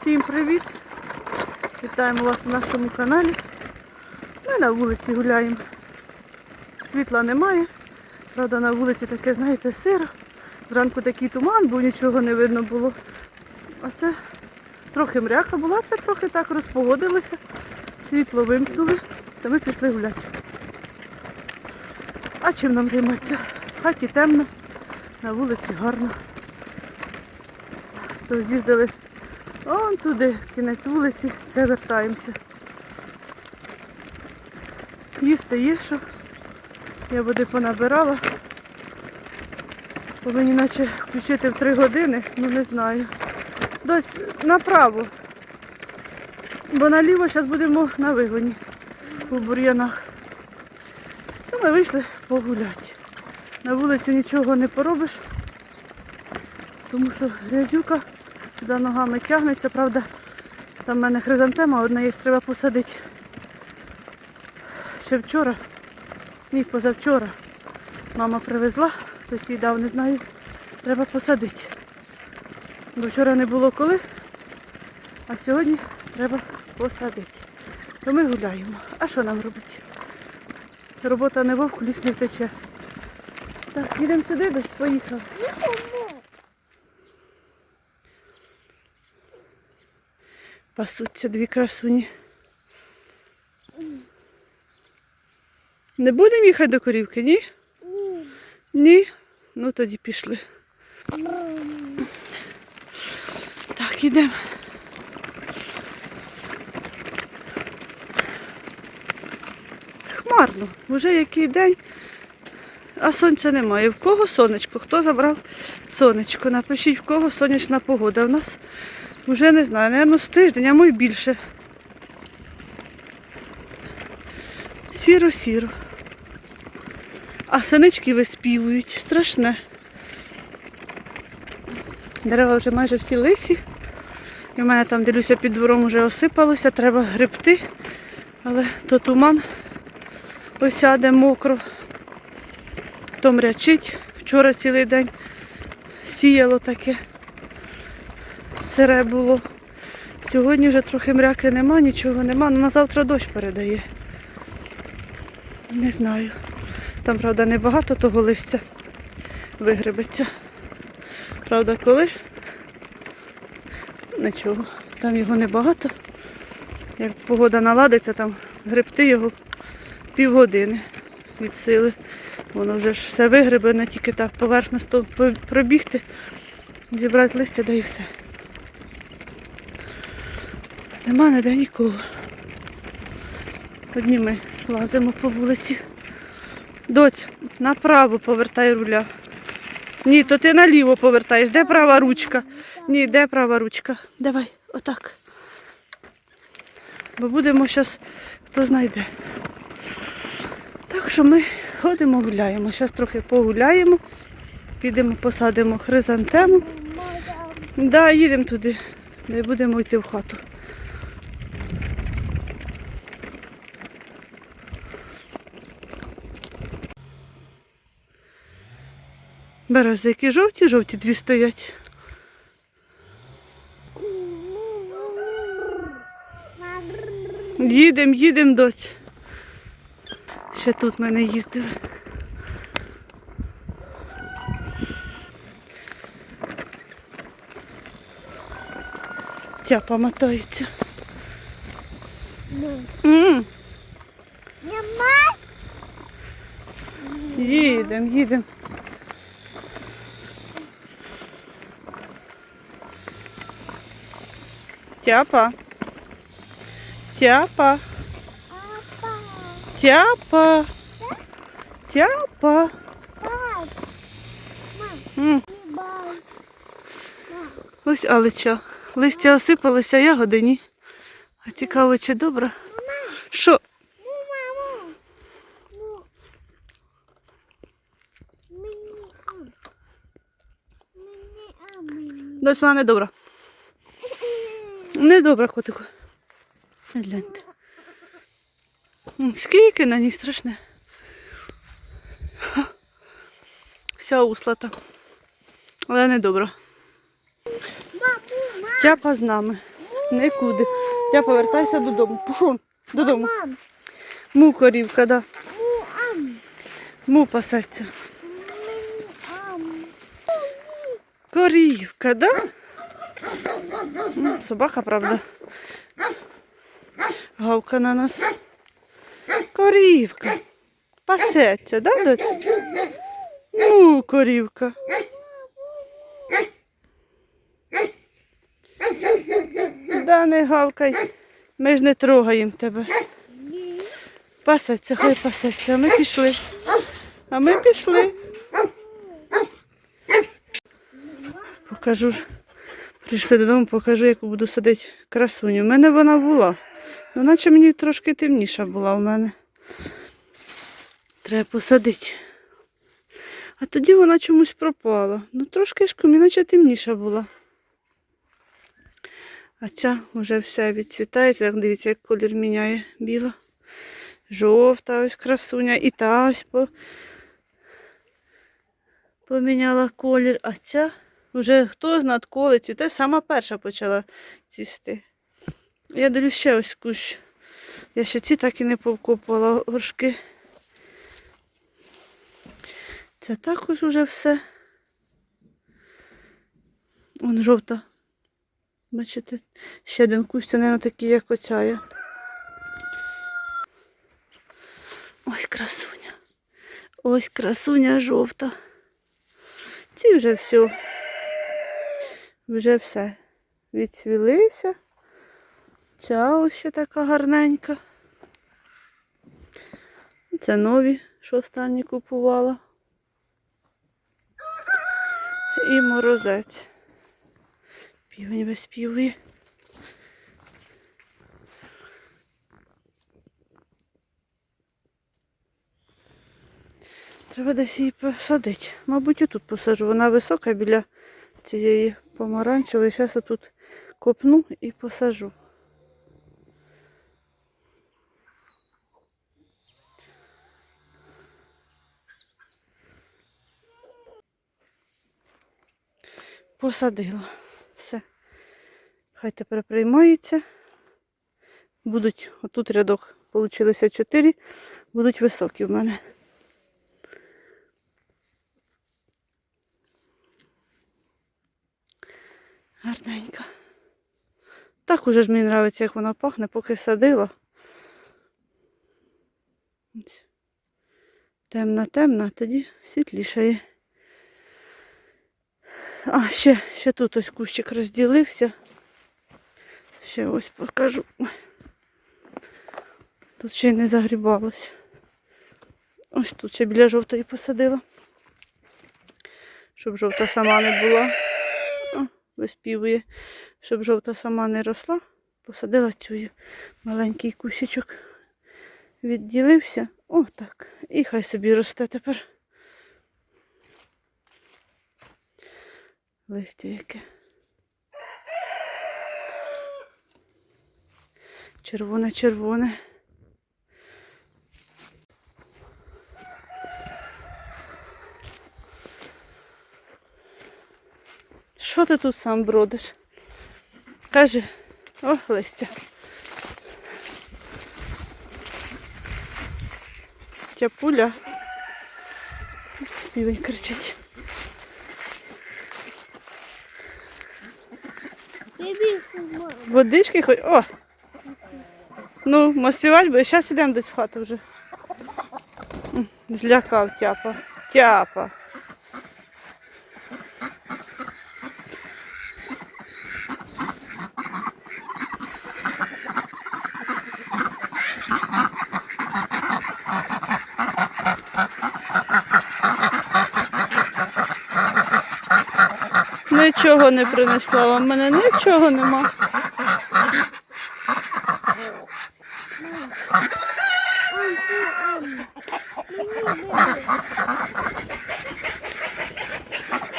Всім привіт! Вітаємо вас на нашому каналі. Ми на вулиці гуляємо. Світла немає. Правда, на вулиці таке, знаєте, сиро. Зранку такий туман, бо нічого не видно було. А це трохи мряка була, це трохи так розпогодилося. Світло вимкнули, та ми пішли гуляти. А чим нам займатися? Хаті темно, на вулиці гарно. То з'їздили он туди, кінець вулиці, це вертаємося. Їсти є що. Я води понабирала. Повинні наче включити в три години, ну не знаю. Дось направо. Бо наліво зараз будемо на вигоні у бур'янах. То ми вийшли погуляти. На вулиці нічого не поробиш, тому що грязюка за ногами тягнеться, правда, там в мене хризантема, одна є, треба посадити. Ще вчора, ні, позавчора. Мама привезла, хтось їй дав, не знаю, треба посадити. Бо вчора не було коли, а сьогодні треба посадити. То ми гуляємо. А що нам робити? Робота не вовк, ліс не втече. Так, їдемо сюди, десь поїхав. Пасуться дві красуні. Не будемо їхати до корівки, ні? Ні? Ну тоді пішли. Так, ідемо. Хмарно. Вже який день, а сонця немає. В кого сонечко? Хто забрав сонечко? Напишіть, в кого сонячна погода. У нас вже не знаю, напевно, з тиждень, а може більше. Сіро-сіро. А синички виспівують. Страшне. Дерева вже майже всі лисі. І в мене там, дивлюся, під двором вже осипалося, треба гребти. Але то туман осяде мокро, то мрячить. Вчора цілий день сіяло таке. Сире було. Сьогодні вже трохи мряки нема, нічого нема. Ну на завтра дощ передає. Не знаю. Там, правда, небагато того листя вигребеться. Правда, коли? Нічого. Там його небагато. Як погода наладиться, там гребти його півгодини від сили. Воно вже ж все вигребене, тільки так поверхносто пробігти, зібрати листя, да і все. Нема ніде нікого. Одні ми лазимо по вулиці. Доць, направо повертай руля. Ні, то ти наліво повертаєш. Де права ручка? Ні, де права ручка? Давай, отак. Бо будемо зараз, хто знайде. Так що ми ходимо, гуляємо. Зараз трохи погуляємо, підемо, посадимо хризантему. Да, їдемо туди, де будемо йти в хату. Березики жовті, жовті дві стоять. Їдемо, їдемо, доць. Ще тут ми не їздили. Тяпа мотається. Нема? Їдемо, їдемо. Тяпа. Тяпа. Тяпа. Тяпа. Ось алеча. Листя осипалося, ягоди ні. А цікаво, чи добре? Що? Дось вона не добра. Не добра, котику. Гляньте. Скільки на ній страшне. Ха. Вся услата. Але не добра. Тяпа з нами. Нікуди. Я повертайся додому. Пішов додому. Му корівка, да. му, пасеться. Корівка, да? М, Собака, правда. Гавка на нас. Корівка. Пасеться, да, доць? Ну, корівка. Да, не гавкай. Ми ж не трогаємо тебе. Пасеться, хай пасеться. А ми пішли. А ми пішли. Покажу ж. Прийшли додому, покажу, яку буду садити красуню. У мене вона була. Ну, наче мені трошки темніша була у мене. Треба посадити. А тоді вона чомусь пропала. Ну, трошки ж наче темніша була. А ця вже все відцвітається. Як дивіться, як колір міняє біла. Жовта ось красуня. І та ось по... поміняла колір. А ця вже хто знає коли цвіте, сама перша почала цвісти. Я дивлюсь ще ось кущ. Я ще ці так і не повкопувала горшки. Це також уже все. Вон жовта. Бачите, ще один кущ, це, мабуть, такий, як оця. є. Ось красуня. Ось красуня жовта. Ці вже все. Вже все. Відцвілися. Ця ось ще така гарненька. Це нові, що останні купувала. І морозець. Півень виспівує. Треба десь її посадити. Мабуть, отут посаджу. Вона висока біля цієї помаранчевої. Зараз тут копну і посажу. Посадила. Все. Хай тепер приймається. Будуть, отут рядок получилося 4, будуть високі в мене. Гарненька. Так уже ж мені подобається, як вона пахне, поки садила. Темна, темна, тоді світлішає. А, ще, ще тут ось кущик розділився. Ще ось покажу. Тут ще й не загрібалось. Ось тут ще біля жовтої посадила. Щоб жовта сама не була. Виспівує. Щоб жовта сама не росла. Посадила цю маленький кущичок. Відділився. О, так. І хай собі росте тепер. Листя яке. Червоне, Що ти тут сам бродиш? Каже, о, листя. Тяпуля. Півень кричить. Водички хоч. О! Ну, ми співати, бо зараз йдемо десь в хату вже. Злякав тяпа. Тяпа. Нічого не принесла вам, мене нічого нема.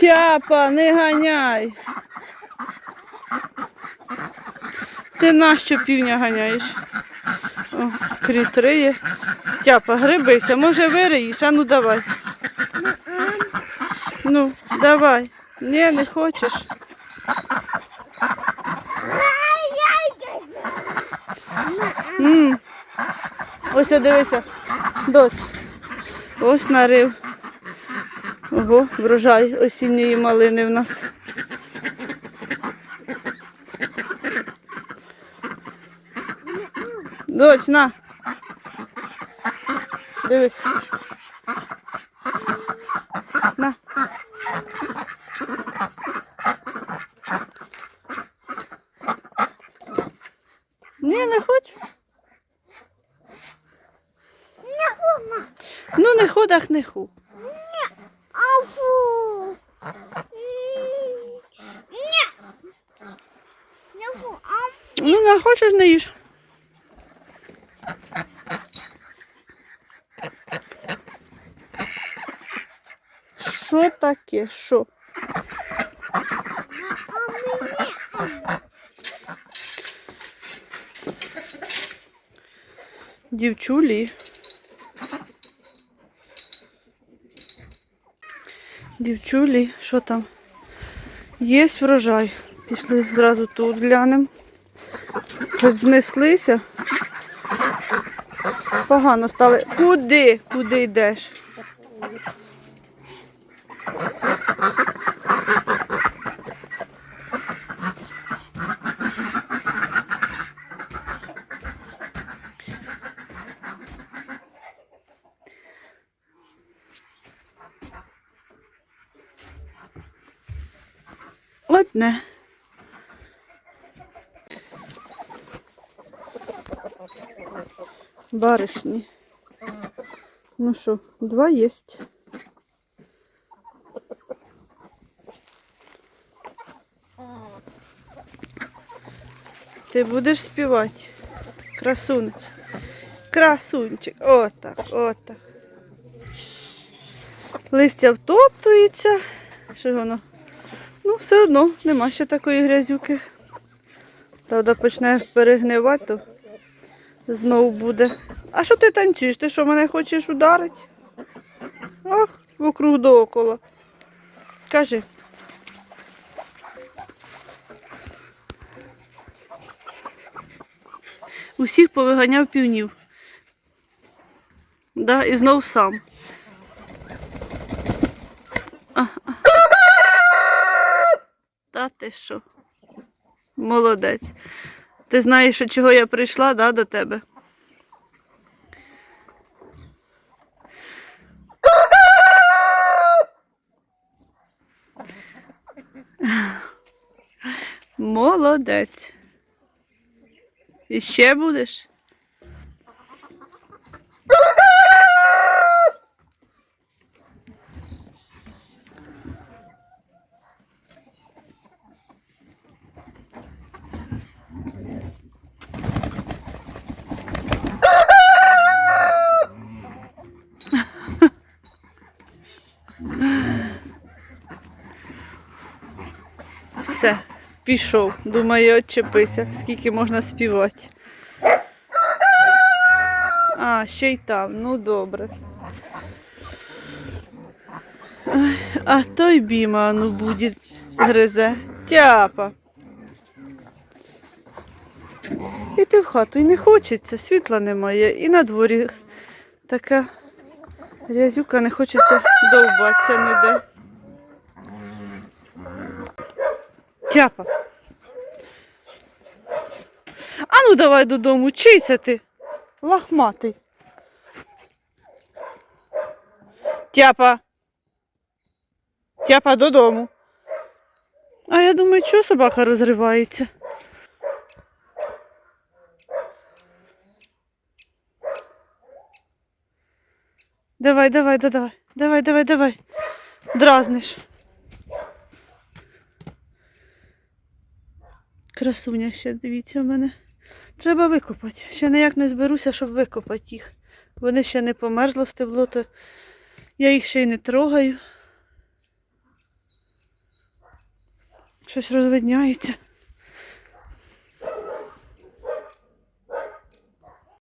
Тяпа, не ганяй. Ти нащо півня ганяєш? О, кріт риє. Тяпа, грибися, може вириєш, а ну давай. Ну, давай. Ні, не хочеш. М. Ось о, дивися, доч. Ось нарив. Ого, врожай осінньої малини в нас. Дочь на. Дивись. Ну, не ху. Афу. Ну, не хочеш, не їж. Що таке? Що? Дівчулі. Дівчулі, що там? Є врожай. Пішли зразу тут глянемо. Хоч знеслися. Погано стали. Куди? Куди йдеш? Одне. Барышні. Ну що, два єсть. Ти будеш співати? Красунець. Красунчик. Отак, отак. Листя втоптується. Що воно? Ну, все одно нема ще такої грязюки. Правда, почне перегнивати, то Знов буде. А що ти танцюєш? Ти що мене хочеш ударити? Ах, вокруг доокола. Кажи. Усіх повиганяв півнів. Да, і знов сам. А, а. Та ти що? Молодець. Ти знаєш, що чого я прийшла да, до тебе? Молодець. І ще будеш? Все, пішов. Думаю, отчепися, скільки можна співати. А, ще й там, ну добре. А той біма, ну буде, гризе. Тяпа. Іти в хату і не хочеться, світла немає. І на дворі така грязюка, не хочеться довбатися ніде. Тяпа. А ну давай додому, чий це ти? Лахматий. Тяпа. Тяпа додому. А я думаю, чого собака розривається? Давай, давай, да, давай. Давай, давай, давай. Дразниш. Красуня ще, дивіться, у мене. Треба викопати. Ще ніяк не зберуся, щоб викопати їх. Вони ще не померзло стебло, то я їх ще й не трогаю. Щось розвидняється.